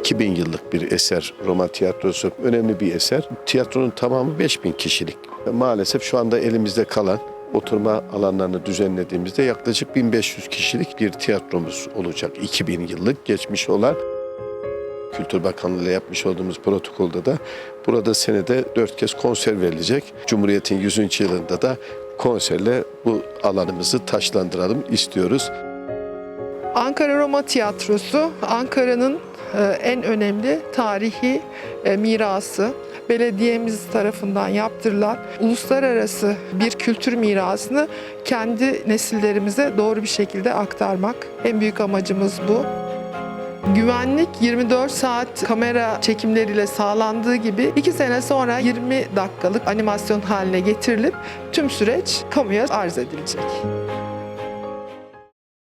2000 yıllık bir eser Roma tiyatrosu. Önemli bir eser. Tiyatronun tamamı 5000 kişilik. Maalesef şu anda elimizde kalan oturma alanlarını düzenlediğimizde yaklaşık 1500 kişilik bir tiyatromuz olacak. 2000 yıllık geçmiş olan Kültür Bakanlığı ile yapmış olduğumuz protokolda da burada senede dört kez konser verilecek. Cumhuriyet'in 100. yılında da konserle bu alanımızı taşlandıralım istiyoruz. Ankara Roma Tiyatrosu Ankara'nın en önemli tarihi e, mirası. Belediyemiz tarafından yaptırılan uluslararası bir kültür mirasını kendi nesillerimize doğru bir şekilde aktarmak. En büyük amacımız bu. Güvenlik 24 saat kamera çekimleriyle sağlandığı gibi 2 sene sonra 20 dakikalık animasyon haline getirilip tüm süreç kamuya arz edilecek.